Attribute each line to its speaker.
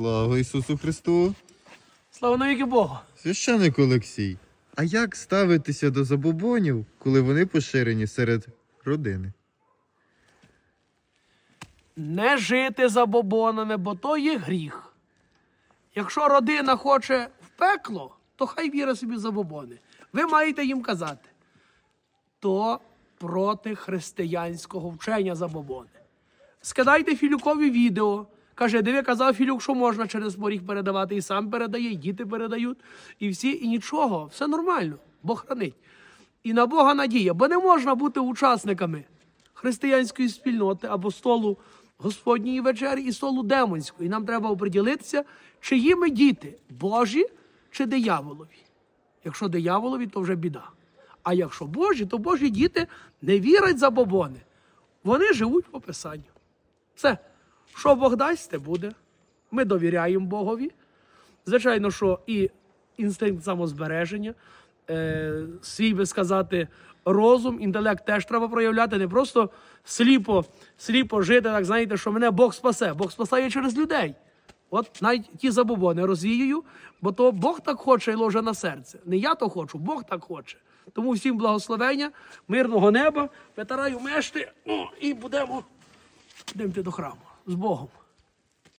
Speaker 1: Слава Ісусу Христу!
Speaker 2: Слава навіки Богу!
Speaker 1: Священик Олексій, а як ставитися до забобонів, коли вони поширені серед родини?
Speaker 2: Не жити за бобонами, бо то є гріх. Якщо родина хоче в пекло, то хай віра собі за бобони. Ви маєте їм казати. То проти християнського вчення за бобони. Скидайте Філюкові відео. Каже, диви, казав Філюк, що можна через поріг передавати, і сам передає, і діти передають, і всі, і нічого, все нормально, Бог хранить. І на Бога надія, бо не можна бути учасниками християнської спільноти або столу Господньої вечері і столу демонської. Нам треба оприділитися, чиї ми діти Божі чи дияволові. Якщо дияволові, то вже біда. А якщо Божі, то Божі діти не вірять за бобони. Вони живуть по Писанню. Все, що Бог дасть, те буде. Ми довіряємо Богові. Звичайно, що і інстинкт самозбереження, е, свій би сказати, розум, інтелект теж треба проявляти, не просто сліпо, сліпо жити, так знаєте, що мене Бог спасе. Бог спасає через людей. От навіть ті забобони розвіюю, бо то Бог так хоче і ложе на серце. Не я то хочу, Бог так хоче. Тому всім благословення, мирного неба, витираю мешти, ну, і будемо йдемо до храму з Богом.